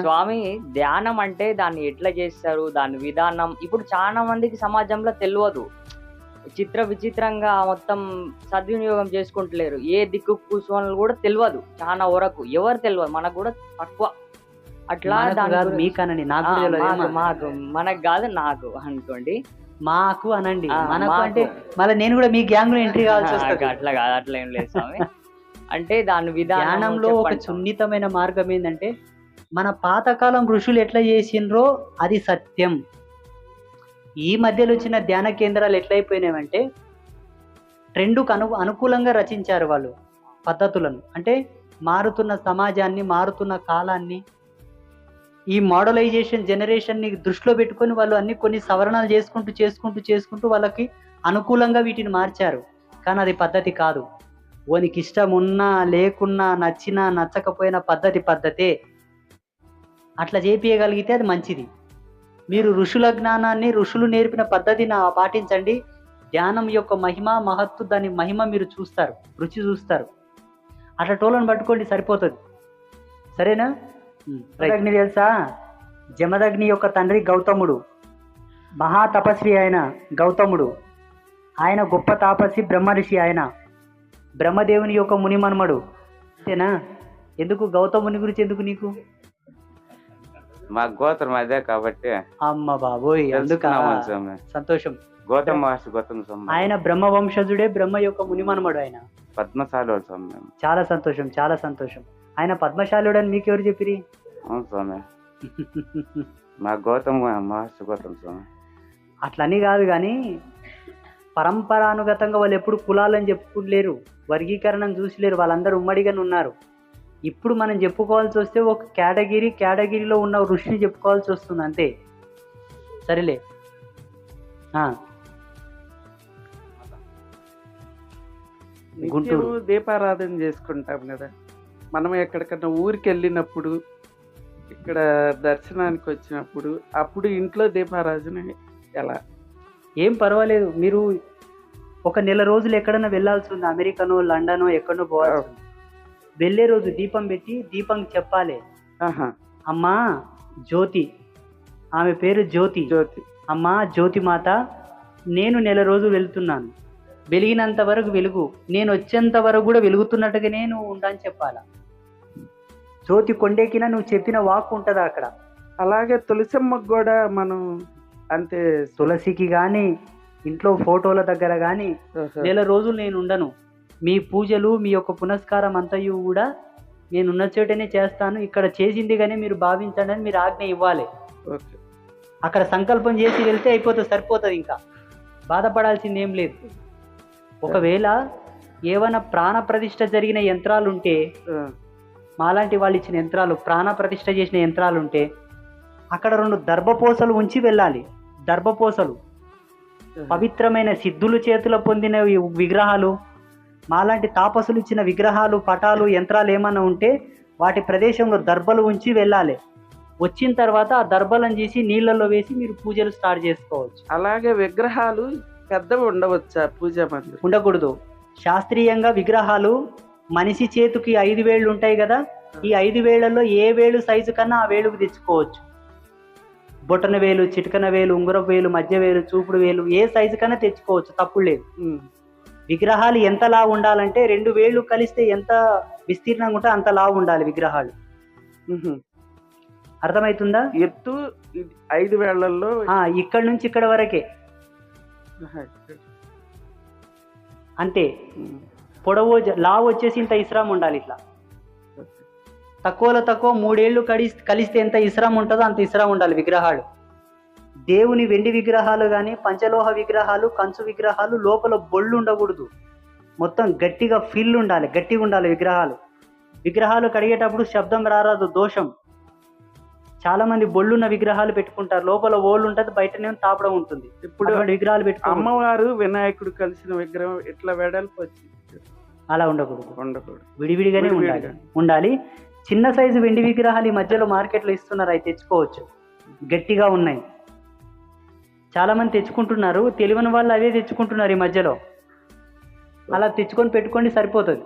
స్వామి ధ్యానం అంటే దాన్ని ఎట్లా చేస్తారు? దాని విధానం. ఇప్పుడు చాలా మందికి సమాజంలో తెలియదు చిత్ర విచిత్రంగా మొత్తం సద్వినియోగం చేసుకుంటలేరు. ఏ దిక్కు కూర్చోని కూడా తెలియదు చాలా వరకు. ఎవరు తెలియదు మనకు కూడా తక్కువ. అట్లా మనకు దాని కాదు గురించి- మీకు అనండి నాకు. మాకు మనకు కాదు నాకు అనుకోండి. మాకు అనండి. మనకు. అంటే మళ్ళీ నేను కూడా మీ గ్యాంగ్లో ఎంట్రీ కావాల్సి వస్తుంది. అట్లా కాదు. అట్లా ఏం లేదు స్వామి. అంటే దాని విధానం ధ్యానంలో ఒక. సున్నితమైన మార్గం ఏంటంటే మన పాతకాలం ఋషులు ఎట్లా చేసిండ్రో అది సత్యం. ఈ మధ్యలో వచ్చిన ధ్యాన కేంద్రాలు ఎట్లయిపోయినాయంటే ట్రెండుకు అను అనుకూలంగా రచించారు వాళ్ళు పద్ధతులను. అంటే మారుతున్న సమాజాన్ని మారుతున్న కాలాన్ని ఈ మోడలైజేషన్ జనరేషన్ని దృష్టిలో పెట్టుకొని వాళ్ళు అన్ని కొన్ని సవరణలు చేసుకుంటూ చేసుకుంటూ చేసుకుంటూ వాళ్ళకి అనుకూలంగా వీటిని మార్చారు. కానీ అది పద్ధతి కాదు. ఓనికి ఇష్టం ఉన్నా లేకున్నా నచ్చినా నచ్చకపోయినా పద్ధతి పద్ధతే. అట్లా చేపియగలిగితే అది మంచిది. మీరు ఋషుల జ్ఞానాన్ని ఋషులు నేర్పిన పద్ధతిని పాటించండి. ధ్యానం యొక్క మహిమ మహత్తు దాని మహిమ మీరు చూస్తారు రుచి చూస్తారు. అట్లా టోలను పట్టుకోండి సరిపోతుంది. సరేనా? జమదగ్ని తెలుసా? జమదగ్ని యొక్క తండ్రి గౌతముడు. మహా తపస్వి ఆయన గౌతముడు. ఆయన గొప్ప తాపస్వి బ్రహ్మర్షి ఆయన. బ్రహ్మదేవుని యొక్క ముని మన్మడు అంతేనా? ఎందుకు? గౌతముని గురించి ఎందుకు నీకు? మా గోత్రం అదే కాబట్టి అమ్మ బాబోయ్ అందుక? తెలుసుకున్నామని స్వామి. సంతోషం. గౌతమ్ మహర్షి గౌతమ్ స్వామి. ఆయన బ్రహ్మ వంశజుడే బ్రహ్మ యొక్క ముని మన్మడు ఆయన. పద్మశాలి స్వామి మేము. చాలా సంతోషం చాలా సంతోషం. ఆయన పద్మశాలుడు అని మీకెవరు చెప్పిరి? అవును స్వామి. మా గౌతమ్ మహర్షి గౌతమ్ స్వామి. అట్లని కాదు కానీ పరంపరానుగతంగా వాళ్ళు ఎప్పుడు కులాలని చెప్పుకోలేరు వర్గీకరణను చూసలేరు వాళ్ళందరూ ఉమ్మడిగానే ఉన్నారు. ఇప్పుడు మనం చెప్పుకోవాల్సి వస్తే ఒక కేటగిరీ కేటగిరీలో ఉన్న ఋషిని చెప్పుకోవాల్సి వస్తుంది అంతే. సరేలే. గుంటూరు. దీపారాధన చేసుకుంటాం కదా. మనం ఎక్కడికన్నా ఊరికి వెళ్ళినప్పుడు ఇక్కడ దర్శనానికి వచ్చినప్పుడు అప్పుడు ఇంట్లో దీపారాధన ఎలా? ఏం పర్వాలేదు. మీరు ఒక నెల రోజులు ఎక్కడైనా వెళ్ళాల్సి ఉంది? అమెరికానో లండనో ఎక్కడనో పోవాల్సి ఉంది? వెళ్ళే రోజు దీపం పెట్టి దీపం చెప్పాలి. ఆహా. అమ్మా జ్యోతి. ఆమె పేరు జ్యోతి. జ్యోతి. అమ్మా జ్యోతి మాత నేను నెల రోజు వెళ్తున్నాను. వెలిగినంత వరకు వెలుగు. నేను వచ్చేంత వరకు కూడా వెలుగుతున్నట్టుగా నేను ఉండని చెప్పాలా? జ్యోతి కొండెక్కినా నువ్వు చెప్పిన వాక్ ఉంటుందా అక్కడ? అలాగే తులసమ్మకు కూడా మనం అంతే తులసికి కానీ ఇంట్లో ఫోటోల దగ్గర కానీ. నెల రోజులు నేను ఉండను. మీ పూజలు మీ యొక్క పునస్కారం అంతయు కూడా నేను ఉన్న చోటనే చేస్తాను. ఇక్కడ చేసింది కానీ మీరు భావించండి అని మీరు ఆజ్ఞ ఇవ్వాలి. ఓకే. అక్కడ సంకల్పం చేసి వెళ్తే అయిపోతుంది సరిపోతుంది ఇంకా. బాధపడాల్సింది ఏం లేదు. ఒకవేళ ఏమైనా ప్రాణ ప్రతిష్ఠ జరిగిన యంత్రాలు ఉంటే మాలాంటి వాళ్ళు ఇచ్చిన యంత్రాలు ప్రాణ ప్రతిష్ఠ చేసిన యంత్రాలు ఉంటే అక్కడ రెండు దర్భపోసలు ఉంచి వెళ్ళాలి. దర్భపోసలు. పవిత్రమైన సిద్ధులు చేతిలో పొందిన విగ్రహాలు మాలాంటి తాపసులు ఇచ్చిన విగ్రహాలు పటాలు యంత్రాలు ఏమైనా ఉంటే వాటి ప్రదేశంలో దర్భలు ఉంచి వెళ్ళాలి. వచ్చిన తర్వాత ఆ దర్భలను చేసి నీళ్ళల్లో వేసి మీరు పూజలు స్టార్ట్ చేసుకోవచ్చు. అలాగే విగ్రహాలు పెద్దవి ఉండవచ్చా పూజా ఉండకూడదు. శాస్త్రీయంగా విగ్రహాలు మనిషి చేతికి ఐదు వేళ్ళు ఉంటాయి కదా ఈ ఐదు వేళ్ళలో ఏ వేలు సైజు కన్నా ఆ వేలుకు తెచ్చుకోవచ్చు. బొటన వేలు చిటికన వేలు ఉంగరపు వేలు మధ్య వేలు చూపుడు వేలు ఏ సైజు కన్నా తెచ్చుకోవచ్చు. తప్పుడు లేదు విగ్రహాలు ఎంత లావు ఉండాలంటే రెండు వేళ్ళు కలిస్తే ఎంత విస్తీర్ణంగా ఉంటే అంత లావు ఉండాలి విగ్రహాలు. అర్థమవుతుందా ఎత్తు ఐదు వేళ్ళలో ఇక్కడ నుంచి ఇక్కడ వరకే. అంతే పొడవు లావు వచ్చేసి ఇంత ఇస్రాం ఉండాలి ఇట్లా. తక్కువలో తక్కువ మూడేళ్ళు కడి కలిస్తే ఎంత ఇస్రాం ఉంటుందో అంత ఇస్రాం ఉండాలి విగ్రహాలు దేవుని వెండి విగ్రహాలు కానీ పంచలోహ విగ్రహాలు కంచు విగ్రహాలు లోపల బొళ్ళు ఉండకూడదు. మొత్తం గట్టిగా ఫిల్ ఉండాలి గట్టిగా ఉండాలి విగ్రహాలు. విగ్రహాలు కడిగేటప్పుడు శబ్దం రారాదు దోషం. చాలా మంది బొళ్ళున్న విగ్రహాలు పెట్టుకుంటారు. లోపల ఓళ్ళు ఉంటుంది బయటనే తాపడం ఉంటుంది. ఇప్పుడు విగ్రహాలు పెట్టుకో అమ్మవారు వినాయకుడు కలిసిన విగ్రహం ఇట్లా వెడల్పు వచ్చింది? అలా ఉండకూడదు. ఉండకూడదు. విడివిడిగానే ఉండాలి. ఉండాలి. చిన్న సైజు వెండి విగ్రహాలు ఈ మధ్యలో మార్కెట్లో ఇస్తున్నారు? అవి తెచ్చుకోవచ్చు. గట్టిగా ఉన్నాయి. చాలామంది తెచ్చుకుంటున్నారు తెలియని వాళ్ళు అవే తెచ్చుకుంటున్నారు ఈ మధ్యలో. అలా తెచ్చుకొని పెట్టుకోండి సరిపోతుంది.